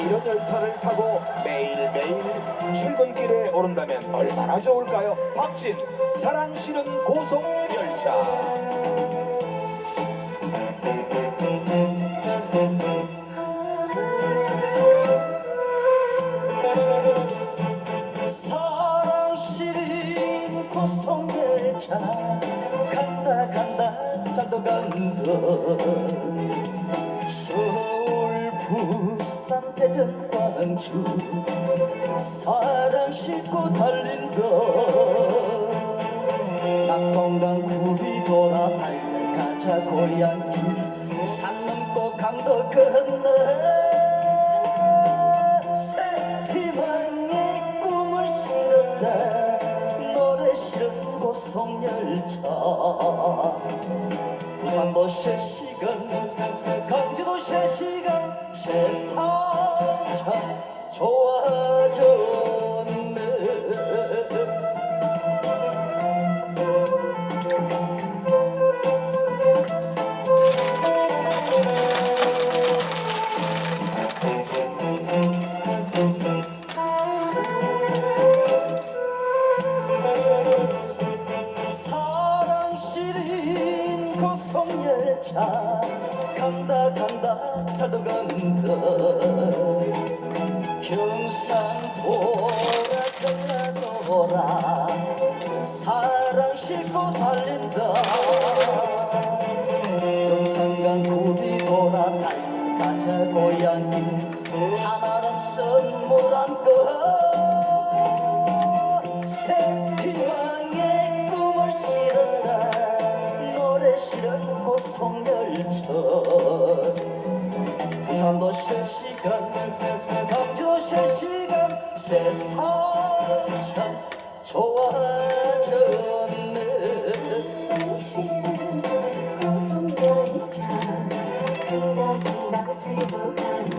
이런 열차를 타고 매일매일 출근길에 오른다면 얼마나 좋을까요? 박진 사랑 실은 고속 열차. 사랑 시린 고속열차 간다 간다 잘도 간다 대전 광주 사랑 싣고 달린다 낙동강 굽이 돌아 달려가자 고향길 산 넘고 강도 건너 새 희망의 꿈을 실었다 노래 실은 고속열차 부산도 실시간 강주도 실시간 세상 참 좋아 고속열차. 간다 간다 잘도 간다 경상 돌아 전라도라. 사랑 싣고 달린다. 영산강 굽이 돌아 달가자 고향길 하나름 선물 안고 실시간 강주도 실시간 세상 참 좋아졌네. 당신은 간다. 간다 잘도 간다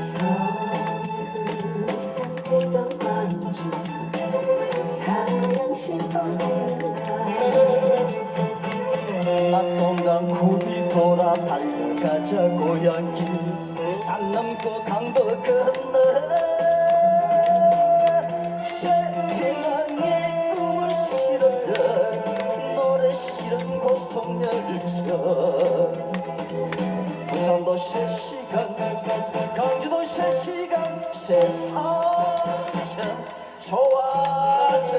서울 대전 광주 싣고 간다 낙동강 굽이 돌아 달려가자 고향길 산 넘고 강도 건너. 새 희망의 꿈을 실었다 노래 실은 고속열차 부산도 실시간 강주도 실시간 세상 참 좋아졌네